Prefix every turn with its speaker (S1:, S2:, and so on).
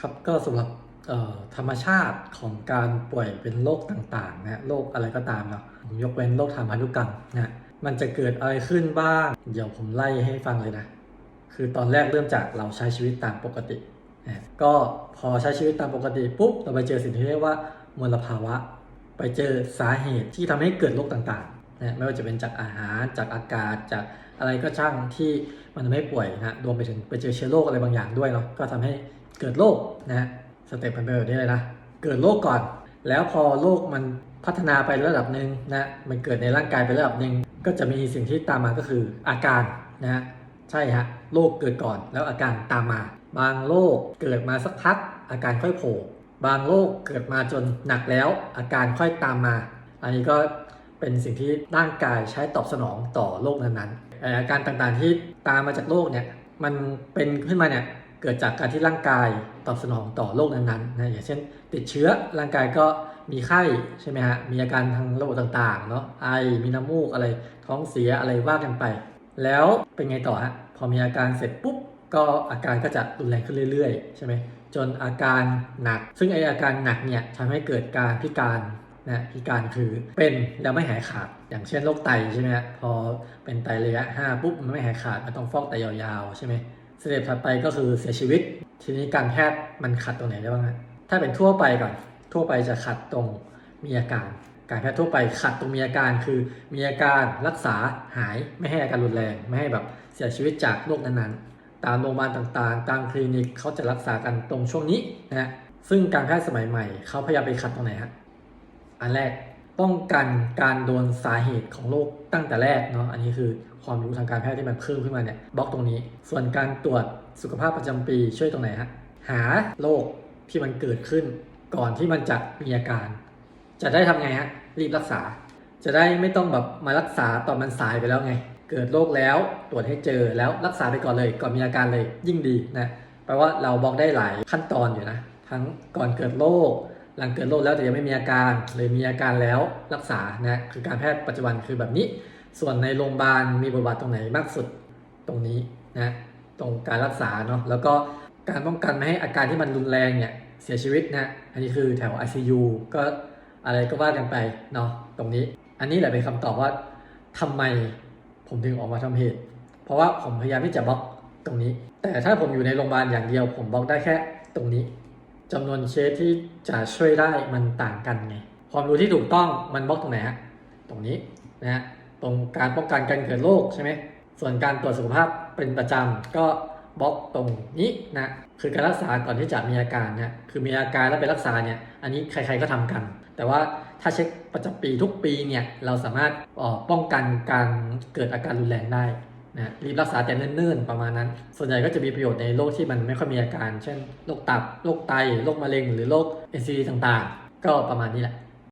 S1: ครับก็สำหรับธรรมชาติของการป่วยเป็นโรคต่างๆนะโรคอะไรก็ตามเนาะผมยกเว้นโรคทางพันธุกรรมนะมันจะเกิดอะไรขึ้นบ้าง เดี๋ยวผมไล่ให้ฟังเลยนะ คือตอนแรกเริ่มจากเราใช้ชีวิตตามปกตินะก็พอใช้ชีวิตตามปกติปุ๊บเราไปเจอสิ่งที่เรียกว่ามลภาวะ ไปเจอสาเหตุที่ทำให้เกิดโรคต่างๆนะไม่ว่าจะเป็นจากอาหารจากอากาศจาก อะไรก็ช่างที่มันทำให้ป่วยนะรวมไปถึงไปเจอเชื้อโรคอะไรบางอย่างด้วยเนาะก็ทำให้เกิดโรคนะฮะสเต็ปมันเป็นแบบนี้เลยนะเกิดโรคก่อน แล้วพอโรคมันพัฒนาไประดับหนึ่งนะมันเกิดในร่างกายไประดับหนึ่งก็จะมีสิ่งที่ตามมาก็คืออาการนะฮะใช่ฮะโรคเกิดก่อนแล้วอาการตามมา บางโรคเกิดมาสักพัก อาการค่อยโผล่บางโรคเกิดมาจนหนักแล้ว อาการค่อยตามมา อันนี้ก็เป็นสิ่งที่ร่างกายใช้ตอบสนองต่อโรคนั้นๆ อาการต่างๆที่ตามมาจากโรคเนี่ยมันเป็นขึ้นมาเนี่ยเกิดจากการที่ร่างกายตอบสนองต่อโรคนั้นๆนะอย่างเช่น ติดเชื้อร่างกายก็มีไข้ใช่ไหมฮะมีอาการทางระบบต่างๆเนาะไอมีน้ำมูกอะไรท้องเสียอะไรว่ากันไป แล้วเป็นไงต่อฮะพอมีอาการเสร็จปุ๊บก็อาการก็จะรุนแรงขึ้นเรื่อยๆ ใช่ไหมจนอาการหนัก ซึ่งไออาการหนักเนี่ยทำให้เกิดการพิการ นะพิการคือเป็นแล้วไม่หายขาด อย่างเช่นโรคไตใช่ไหมฮะพอเป็นไตระยะ 5 ปุ๊บมันไม่หายขาดมันต้องฟอกไตยาวๆใช่ไหมสเต็ปถัดไปก็คือเสียชีวิต ทีนี้การแพทย์มันขัดตรงไหนได้บ้างฮะถ้าเป็นทั่วไปก่อน ทั่วไปจะขัดตรงมีอาการ การแพทย์ทั่วไปขัดตรงมีอาการคือมีอาการรักษาหายไม่ให้อาการรุนแรง ไม่ให้แบบเสียชีวิตจากโรคนั้นๆ ตามโรงพยาบาลต่างๆ ตามคลินิกเขาจะรักษากันตรงช่วงนี้นะฮะซึ่งการแพทย์สมัยใหม่เขาพยายามไปขัดตรงไหนฮะ อันแรกป้องกันการโดนสาเหตุของโรคตั้งแต่แรกเนาะอันนี้คือความรู้ทางการแพทย์ที่มันเพิ่มขึ้นมาเนี่ยบล็อกตรงนี้ ส่วนการตรวจสุขภาพประจำปีช่วยตรงไหนฮะหาโรคที่มันเกิดขึ้น ก่อนที่มันจะมีอาการ จะได้ทำไงฮะรีบรักษา จะได้ไม่ต้องแบบมารักษาตอนมันสายไปแล้วไง เกิดโรคแล้วตรวจให้เจอแล้วรักษาไปก่อนเลย ก่อนมีอาการเลยยิ่งดีนะแปลว่าเราบล็อกได้หลายขั้นตอนอยู่นะ ทั้งก่อนเกิดโรค หลังเกิดโรคแล้วแต่ยังไม่มีอาการหรือมีอาการแล้วรักษานะคือการแพทย์ปัจจุบันคือแบบนี้ ส่วนในโรงพยาบาลมีบทบาทตรงไหนมากสุดตรงนี้นะตรงการรักษาเนาะแล้วก็การป้องกันไม่ให้อาการที่มันรุนแรงเนี่ยเสียชีวิตนะอันนี้คือแถว ICU ก็อะไรก็ว่ากันไปเนาะตรงนี้ อันนี้แหละเป็นคำตอบว่าทำไมผมถึงออกมาทำเพจเพราะว่าผมพยายามที่จะบล็อกตรงนี้ แต่ถ้าผมอยู่ในโรงพยาบาลอย่างเดียว ผมบล็อกได้แค่ตรงนี้ จำนวนเคสที่จะช่วยได้มันต่างกันไง ความรู้ที่ถูกต้องมันบล็อกตรงไหนฮะ ตรงนี้นะฮะ ตรงการป้องกันการเกิดโรคใช่ไหม ส่วนการตรวจสุขภาพเป็นประจำก็บล็อกตรงนี้นะ คือการรักษาก่อนที่จะมีอาการนะ คือมีอาการแล้วไปรักษาเนี่ย อันนี้ใครๆก็ทำกัน แต่ว่าถ้าเช็คประจำปีทุกปีเนี่ย เราสามารถป้องกันการเกิดอาการรุนแรงได้ นะรีบรักษาแต่เนิ่นๆประมาณนั้น ส่วนใหญ่ก็จะมีประโยชน์ในโรคที่มันไม่ค่อยมีอาการ เช่นโรคตับโรคไตโรคมะเร็ง หรือโรคเอซีต่างๆ ก็ประมาณนี้แหละ